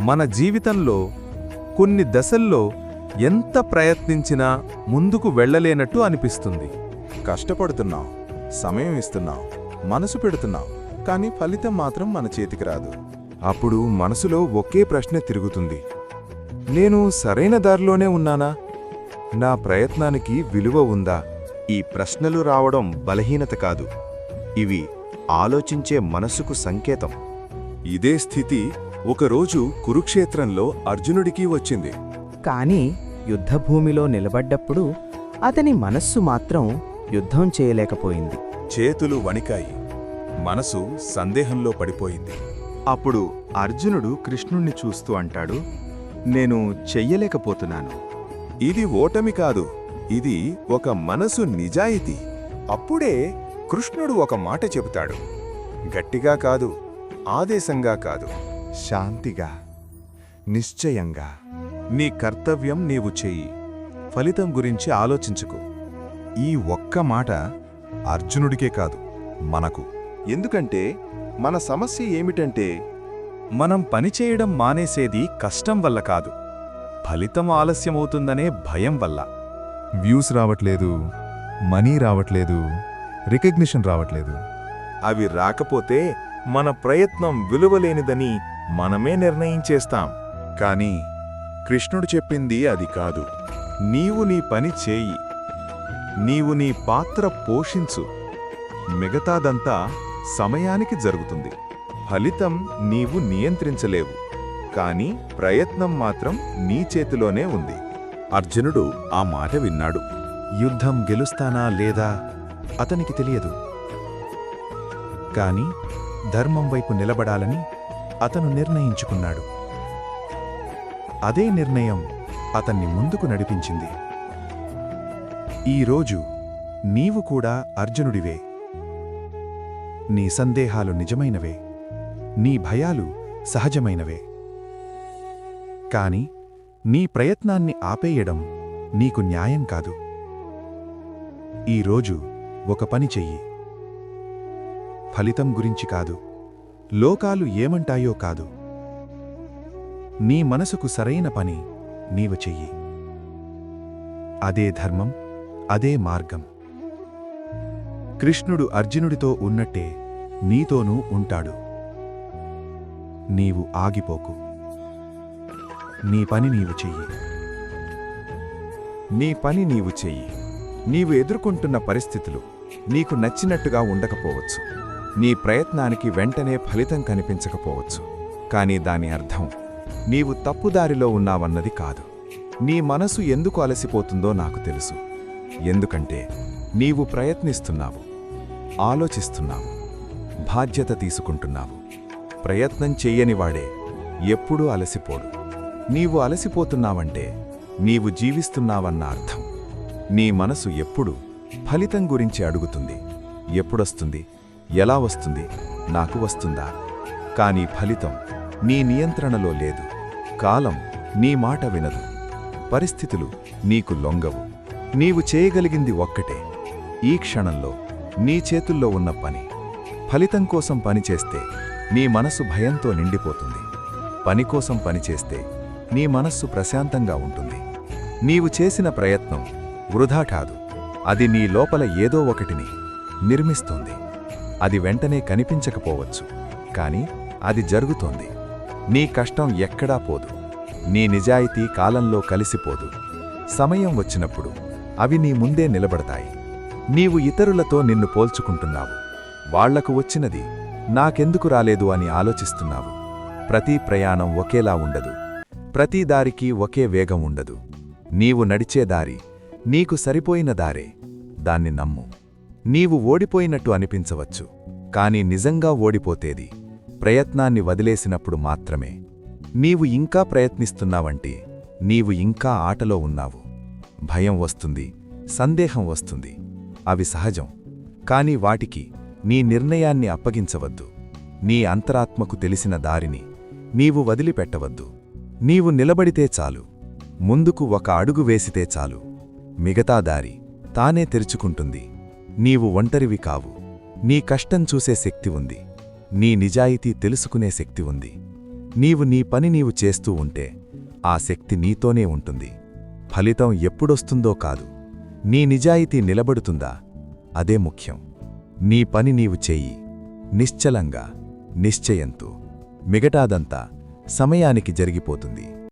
మన జీవితంలో కొన్ని దశల్లో ఎంత ప్రయత్నించినా ముందుకు వెళ్ళలేనట్టు అనిపిస్తుంది. కష్టపడుతున్నావు సమయం ఇస్తున్నావు మనసు పెడుతున్నావు కానీ ఫలితం మాత్రం మన చేతికి రాదు. అప్పుడు మనసులో ఒకే ప్రశ్న తిరుగుతుంది. నేను సరైన దారిలోనే ఉన్నానా? నా ప్రయత్నానికి విలువ ఉందా? ఈ ప్రశ్నలు రావడం బలహీనత కాదు. ఇవి ఆలోచించే మనసుకు సంకేతం. ఇదే స్థితి ఒకరోజు కురుక్షేత్రంలో అర్జునుడికి వచ్చింది. కాని యుద్ధభూమిలో నిలబడ్డప్పుడు అతని మనస్సు మాత్రం యుద్ధం చేయలేకపోయింది. చేతులు వణికాయి. మనసు సందేహంలో పడిపోయింది. అప్పుడు అర్జునుడు కృష్ణుణ్ణి చూస్తూ అంటాడు నేను చెయ్యలేకపోతున్నాను. ఇది ఓటమి కాదు. ఇది ఒక మనసు నిజాయితీ. అప్పుడే కృష్ణుడు ఒక మాట చెబుతాడు. గట్టిగా కాదు ఆదేశంగా కాదు. శాంతిగా నిశ్చయంగా నీ కర్తవ్యం నీవు చెయ్యి. ఫలితం గురించి ఆలోచించుకు. ఈ ఒక్క మాట అర్జునుడికే కాదు మనకు. ఎందుకంటే మన సమస్య ఏమిటంటే మనం పనిచేయడం మానేసేది కష్టం వల్ల కాదు. ఫలితం ఆలస్యమవుతుందనే భయం వల్ల. వ్యూస్ రావట్లేదు మనీ రావట్లేదు రికగ్నిషన్ రావట్లేదు. అవి రాకపోతే మన ప్రయత్నం విలువలేనిదని మనమే నిర్ణయించేస్తాం. కాని కృష్ణుడు చెప్పింది అది కాదు. నీవు నీ పని చేయి. నీవు నీ పాత్ర పోషించు. మిగతాదంతా సమయానికి జరుగుతుంది. ఫలితం నీవు నియంత్రించలేవు. కాని ప్రయత్నం మాత్రం నీ చేతిలోనే ఉంది. అర్జునుడు ఆ మాట విన్నాడు. యుద్ధం గెలుస్తానా లేదా అతనికి తెలియదు. కాని ధర్మం వైపు నిలబడాలని అతను నిర్ణయించుకున్నాడు. అదే నిర్ణయం అతన్ని ముందుకు నడిపించింది. ఈరోజు నీవు కూడా అర్జునుడివే. నీ సందేహాలు నిజమైనవే. నీ భయాలు సహజమైనవే. కాని నీ ప్రయత్నాన్ని ఆపేయడం నీకు న్యాయం కాదు. ఈరోజు ఒక పని చెయ్యి. ఫలితం గురించి కాదు. లోకాలు ఏమంటాయో కాదు. నీ మనసుకు సరైన పని నీవు చెయ్యి. అదే ధర్మం అదే మార్గం. కృష్ణుడు అర్జునుడితో ఉన్నట్టే నీతోనూ ఉంటాడు. నీవు ఆగిపోకు. నీ పని నీవు చెయ్యి. నీ పని నీవు చెయ్యి. నీవు ఎదుర్కొంటున్న పరిస్థితులు నీకు నచ్చినట్టుగా ఉండకపోవచ్చు. నీ ప్రయత్నానికి వెంటనే ఫలితం కనిపించకపోవచ్చు. కానీ దాని అర్థం నీవు తప్పుదారిలో ఉన్నావన్నది కాదు. నీ మనసు ఎందుకు అలసిపోతుందో నాకు తెలుసు. ఎందుకంటే నీవు ప్రయత్నిస్తున్నావు ఆలోచిస్తున్నావు బాధ్యత తీసుకుంటున్నావు. ప్రయత్నం చెయ్యనివాడే ఎప్పుడూ అలసిపోడు. నీవు అలసిపోతున్నావంటే నీవు జీవిస్తున్నావన్న అర్థం. నీ మనసు ఎప్పుడు ఫలితం గురించి అడుగుతుంది. ఎప్పుడొస్తుంది? ఎలా వస్తుంది? నాకు వస్తుందా? కానీ ఫలితం నీ నియంత్రణలో లేదు. కాలం నీ మాట వినదు. పరిస్థితులు నీకు లొంగవు. నీవు చేయగలిగింది ఒక్కటే. ఈ క్షణంలో నీ చేతుల్లో ఉన్న పని. ఫలితం కోసం పనిచేస్తే నీ మనసు భయంతో నిండిపోతుంది. పని కోసం పనిచేస్తే నీ మనస్సు ప్రశాంతంగా ఉంటుంది. నీవు చేసిన ప్రయత్నం వృధా కాదు. అది నీ లోపల ఏదో ఒకటిని నిర్మిస్తుంది. అది వెంటనే కనిపించకపోవచ్చు. కాని అది జరుగుతోంది. నీ కష్టం ఎక్కడా పోదు. నీ నిజాయితీ కాలంలో కలిసిపోదు. సమయం వచ్చినప్పుడు అవి నీ ముందే నిలబడతాయి. నీవు ఇతరులతో నిన్ను పోల్చుకుంటున్నావు. వాళ్ళకు వచ్చినది నాకెందుకు రాలేదు అని ఆలోచిస్తున్నావు. ప్రతి ప్రయాణం ఒకేలా ఉండదు. ప్రతి దారికి ఒకే వేగం ఉండదు. నీవు నడిచే దారి నీకు సరిపోయిన దారే. దాన్ని నమ్ము. నీవు ఓడిపోయినట్టు అనిపించవచ్చు కాని నిజంగా ఓడిపోతేది ప్రయత్నాన్ని వదిలేసినప్పుడు మాత్రమే. నీవు ఇంకా ప్రయత్నిస్తున్నావంటే నీవు ఇంకా ఆటలో ఉన్నావు. భయం వస్తుంది సందేహం వస్తుంది. అవి సహజం కాని వాటికి నీ నిర్ణయాన్ని అప్పగించవద్దు. నీ అంతరాత్మకు తెలిసిన దారిని నీవు వదిలిపెట్టవద్దు. నీవు నిలబడితే చాలు ముందుకు ఒక అడుగు వేసితే చాలు. మిగతా దారి తానే తెరుచుకుంటుంది. నీవు ఒంటరివి కావు. నీ కష్టం చూసే శక్తి ఉంది. నీ నిజాయితీ తెలుసుకునే శక్తి ఉంది. నీవు నీ పని నీవు చేస్తూ ఉంటే ఆ శక్తి నీతోనే ఉంటుంది. ఫలితం ఎప్పుడొస్తుందో కాదు. నీ నిజాయితీ నిలబడుతుందా? అదే ముఖ్యం. నీ పని నీవు చెయ్యి నిశ్చలంగా నిశ్చయంతో. మిగటాదంతా సమయానికి జరిగిపోతుంది.